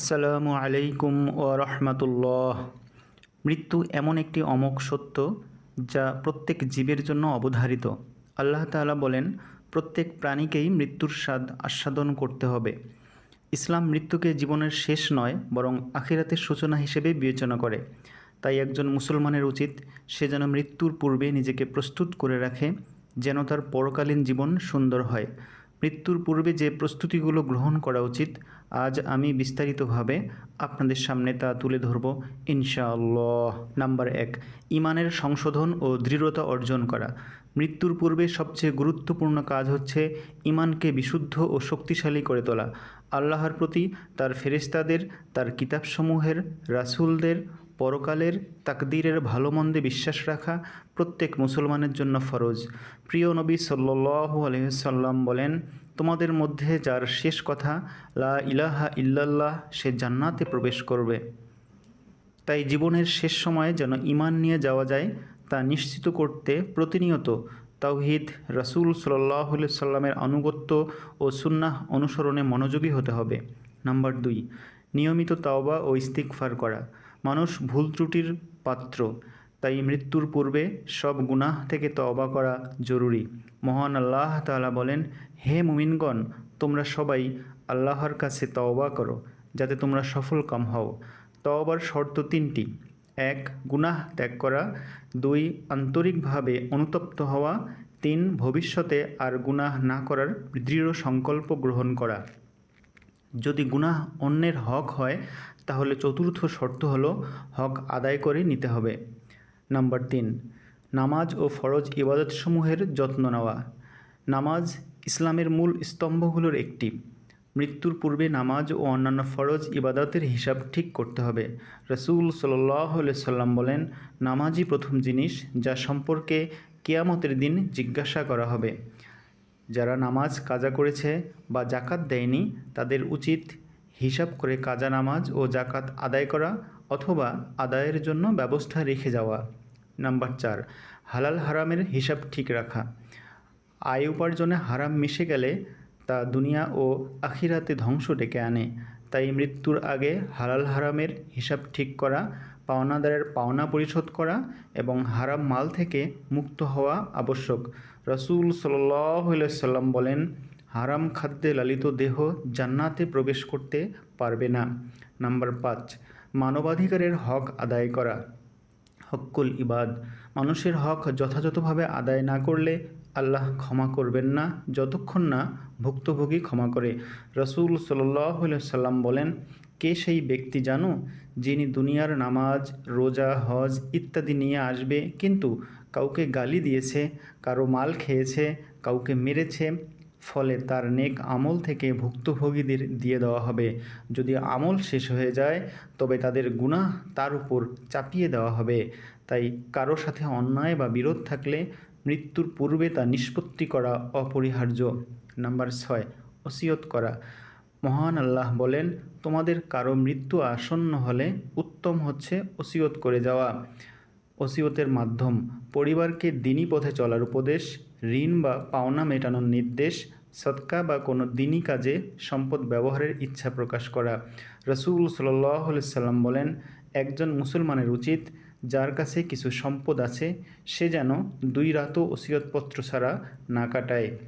আসসালামু আলাইকুম ও রহমতুল্লাহ। মৃত্যু এমন একটি অমোঘ সত্য যা প্রত্যেক জীবের জন্য অবধারিত। আল্লাহ তাআলা বলেন, প্রত্যেক প্রাণীকেই মৃত্যুর স্বাদ আস্বাদন করতে হবে। ইসলাম মৃত্যুকে জীবনের শেষ নয়, বরং আখিরাতের সূচনা হিসেবে বিবেচনা করে। তাই একজন মুসলমানের উচিত সে যেন মৃত্যুর পূর্বে নিজেকে প্রস্তুত করে রাখে, যেন তার পরকালীন জীবন সুন্দর হয়। মৃত্যুর পূর্বে যে প্রস্তুতিগুলো গ্রহণ করা উচিত, আজ আমি বিস্তারিতভাবে আপনাদের সামনে তা তুলে ধরব, ইনশাআল্লাহ। নাম্বার এক, ইমানের সংশোধন ও দৃঢ়তা অর্জন করা। মৃত্যুর পূর্বে সবচেয়ে গুরুত্বপূর্ণ কাজ হচ্ছে ইমানকে বিশুদ্ধ ও শক্তিশালী করে তোলা। আল্লাহর প্রতি তার ফেরেস্তাদের তার কিতাবসমূহের, রাসূলদের পরকালের তাকদীরের ভালো মন্দে বিশ্বাস রাখা প্রত্যেক মুসলমানের জন্য ফরজ। প্রিয় নবী সাল্লাল্লাহু আলাইহি সাল্লাম বলেন, তোমাদের মধ্যে যার শেষ কথা, লা ইলাহা ইল্লাল্লাহ, সে জান্নাতে প্রবেশ করবে। তাই জীবনের শেষ সময়ে যেন ইমান নিয়ে যাওয়া যায়, তা নিশ্চিত করতে প্রতিনিয়ত তাওহিদ, রাসূল সাল্লাহ সাল্লামের আনুগত্য ও সুন্নাহ অনুসরণে মনোযোগী হতে হবে। নাম্বার দুই, নিয়মিত তাওবা ও ইস্তিকফার করা। মানুষ ভুল ত্রুটির পাত্র, তাই মৃত্যুর পূর্বে সব গুনাহ থেকে তওবা করা জরুরি। মহান আল্লাহ তালা বলেন, হে মুমিনগণ, তোমরা সবাই আল্লাহর কাছে তওবা করো, যাতে তোমরা সফল কাম হও। তওবার শর্ত তিনটি। এক, গুনাহ ত্যাগ করা। দুই, আন্তরিকভাবে অনুতপ্ত হওয়া। তিন, ভবিষ্যতে আর গুনাহ না করার দৃঢ় সংকল্প গ্রহণ করা। যদি গুনাহ অন্যের হক হয় তাহলে চতুর্থ শর্ত হল হক আদায় করে নিতে হবে। নাম্বার তিন, নামাজ ও ফরজ ইবাদতসমূহের যত্ন নেওয়া। নামাজ ইসলামের মূল স্তম্ভগুলোর একটি। মৃত্যুর পূর্বে নামাজ ও অন্যান্য ফরজ ইবাদতের হিসাব ঠিক করতে হবে। রসুল সাল্লাহ সাল্লাম বলেন, নামাজই প্রথম জিনিস যা সম্পর্কে কেয়ামতের দিন জিজ্ঞাসা করা হবে। যারা নামাজ কাজা করেছে বা জাকাত দেয়নি, তাদের উচিত হিসাব করে কাজা নামাজ ও জাকাত আদায় করা অথবা আদায়ের জন্য ব্যবস্থা রেখে যাওয়া। নাম্বার চার, হালাল হারামের হিসাব ঠিক রাখা। আয় উপার্জনে হারাম মিশে গেলে তা দুনিয়া ও আখিরাতে ধ্বংস ডেকে আনে। তাই মৃত্যুর আগে হালাল হারামের হিসাব ঠিক করা, পাওনাদারের পাওনা পরিশোধ করা এবং হারাম মাল থেকে মুক্ত হওয়া আবশ্যক। রসুল সাল্লাম বলেন হারাম খাদ্যে লালিত দেহ জান্নাতে প্রবেশ করতে পারবে না। নাম্বার পাঁচ, মানবাধিকারের হক আদায় করা। হক্কুল ইবাদ, মানুষের হক যথাযথভাবে আদায় না করলে আল্লাহ ক্ষমা করবেন না, যতক্ষণ না ভুক্তভোগী ক্ষমা করে। রসুল সাল্লাহ সাল্লাম বলেন, কে সেই ব্যক্তি জানো যিনি দুনিয়ার নামাজ, রোজা, হজ ইত্যাদি নিয়ে আসবে, কিন্তু কাউকে গালি দিয়েছে, কারও মাল খেয়েছে, কাউকে মেরেছে ফলে তার নেক আমল থেকে ভুক্তভোগীদের দিয়ে দেওয়া হবে। যদি আমল শেষ হয়ে যায়, তবে তাদের গুনাহ তার উপর চাপিয়ে দেওয়া হবে। তাই কারও সাথে অন্যায় বা বিরোধ থাকলে মৃত্যুর পূর্বে তা নিষ্পত্তি করা অপরিহার্য। নাম্বার ছয়, ওসিয়ত করা। মহান আল্লাহ বলেন, তোমাদের কারও মৃত্যু আসন্ন হলে উত্তম হচ্ছে ওসিয়ত করে যাওয়া। ওসিয়তের মাধ্যম, পরিবারকে দিনী পথে চলার উপদেশ ঋণ বা পাওনা মেটানোর নির্দেশ সৎকা বা কোনো দিনই কাজে সম্পদ ব্যবহারের ইচ্ছা প্রকাশ করা। রসুল সাল্লাহ সাল্লাম বলেন, একজন মুসলমানের উচিত যার কাছে কিছু সম্পদ আছে, সে যেন দুই রাতও ওসিয়তপত্র ছাড়া না কাটায়।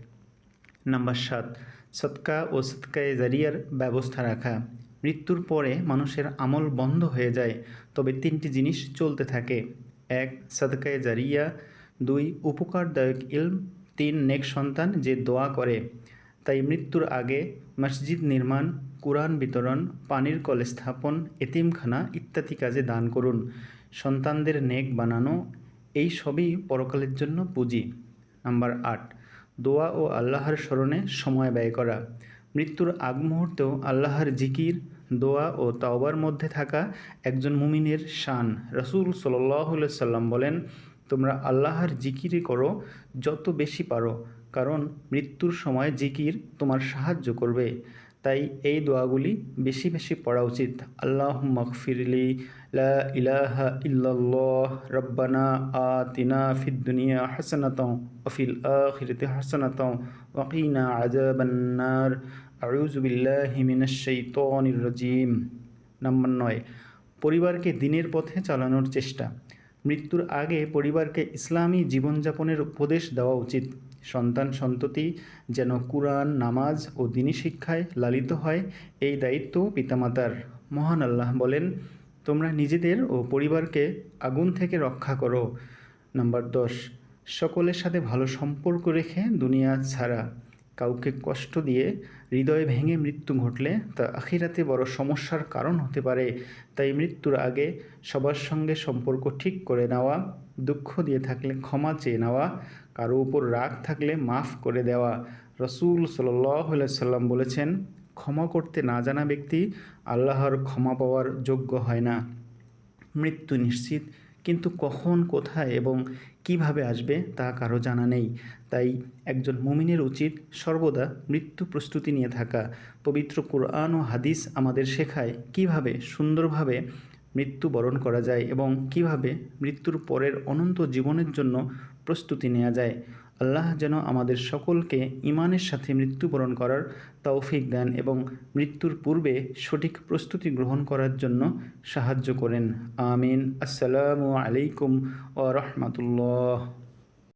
নাম্বার সাত সৎকা ও সৎকায়ে জারিয়ার ব্যবস্থা রাখা। মৃত্যুর পরে মানুষের আমল বন্ধ হয়ে যায়, তবে তিনটি জিনিস চলতে থাকে। এক, সদকায়ে জারিয়া দুই, উপকারদায়ক ইলম। তিন, নেক সন্তান যে দোয়া করে, তাই মৃত্যুর আগে মসজিদ নির্মাণ, কোরআন বিতরণ, পানির কল স্থাপন, এতিমখানা ইত্যাদি কাজে দান করুন। সন্তানদের নেক বানানো, এই সবই পরকালের জন্য পুঁজি। নাম্বার আট, দোয়া ও আল্লাহর স্মরণে সময় ব্যয় করা। মৃত্যুর আগ মুহূর্তেও আল্লাহর জিকির, দোয়া ও তাওবার মধ্যে থাকা একজন মুমিনের শান। রসুল সাল্লাহ সাল্লাম বলেন তোমরা আল্লাহর জিকিরই করো, যত বেশি পারো, কারণ মৃত্যুর সময় জিকির তোমার সাহায্য করবে। তাই এই দোয়াগুলি বেশি বেশি পড়া উচিত। আল্লাহ মকফিরলি লা ইল্লাল্লাহ, রব্বানা আতিনা ফিদ দুনিয়া হাসানাতাও ওফিল আখিরাতি হাসানাতাও ওয়াকিনা আযাবান্নার। আউযু বিল্লাহি মিনাশ নয়, পরিবারকে দিনের পথে চালানোর চেষ্টা। মৃত্যুর আগে পরিবারকে ইসলামী জীবনযাপনের উপদেশ দেওয়া উচিত। সন্তান সন্ততি যেন কুরআন, নামাজ ও দিনী শিক্ষায় লালিত হয়, এই দায়িত্ব পিতামাতার। মহান আল্লাহ বলেন, তোমরা নিজেদের ও পরিবারকে আগুন থেকে রক্ষা করো। নাম্বার দশ, সকলের সাথে ভালো সম্পর্ক রেখে দুনিয়া ছাড়া। কাউকে কষ্ট দিয়ে হৃদয় ভেঙে মৃত্যু ঘটলে তা আখিরাতে বড় সমস্যার কারণ হতে পারে। তাই মৃত্যুর আগে সবার সঙ্গে সম্পর্ক ঠিক করে নেওয়া, দুঃখ দিয়ে থাকলে ক্ষমা চেয়ে নেওয়া, কারও উপর রাগ থাকলে মাফ করে দেওয়া। রসুল সাল্লাম বলেছেন, ক্ষমা করতে না জানা ব্যক্তি আল্লাহর ক্ষমা পাওয়ার যোগ্য হয় না। মৃত্যু নিশ্চিত কিন্তু কখন, কোথায় এবং কীভাবে আসবে তা কারও জানা নেই। তাই একজন মুমিনের উচিত সর্বদা মৃত্যু প্রস্তুতি নিয়ে থাকা। পবিত্র কোরআন ও হাদিস আমাদের শেখায় কীভাবে সুন্দরভাবে মৃত্যু বরণ করা যায় এবং কীভাবে মৃত্যুর পরের অনন্ত জীবনের জন্য প্রস্তুতি নেওয়া যায়। আল্লাহ যেন আমাদের সকলকে ইমানের সাথে মৃত্যুবরণ করার তৌফিক দেন এবং মৃত্যুর পূর্বে সঠিক প্রস্তুতি গ্রহণ করার জন্য সাহায্য করেন। আমিন। আসসালামু আলাইকুম ও রহমতুল্লাহ।